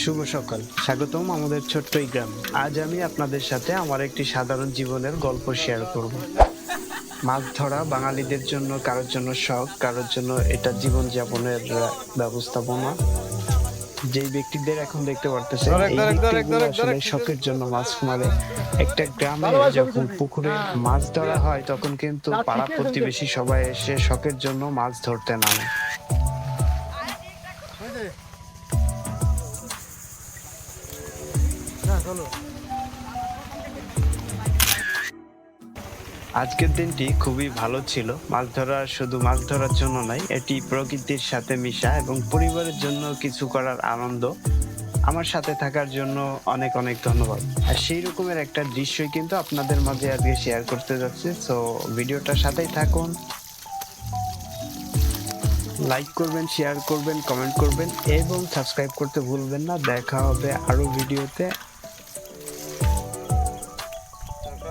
শুভ সকাল। স্বাগতম আমাদের ছোট্ট এই গ্রাম। আজ আমি আপনাদের সাথে আমার একটি সাধারণ জীবনের গল্প শেয়ার করব। মাছ ধরা বাঙালিদের জন্য কারোর জন্য শখ কারোর জন্য এটা জীবনযাপনের আহ, ব্যবস্থাপনা। যেই ব্যক্তিদের এখন দেখতে আসলে শখের জন্য মাছ মারে। একটা গ্রামে যখন পুকুরে মাছ ধরা হয় তখন কিন্তু পাড়া প্রতিবেশী সবাই এসে শখের জন্য মাছ ধরতে নামে। আজকের দিনটি খুবই ভালো ছিল। মাছ ধরা শুধু মাছ ধরার জন্য নয়, এটি প্রকৃতির সাথে মিশা এবং পরিবারের জন্য কিছু করার আনন্দ। আমার সাথে থাকার জন্য অনেক অনেক ধন্যবাদ। আর সেই রকমের একটা দৃশ্যই কিন্তু আপনাদের মাঝে আজকে শেয়ার করতে যাচ্ছি। সো ভিডিওটার সাথেই থাকুন। লাইক করবেন শেয়ার করবেন কমেন্ট করবেন এবং সাবস্ক্রাইব করতে ভুলবেন না। দেখা হবে আরও ভিডিওতে।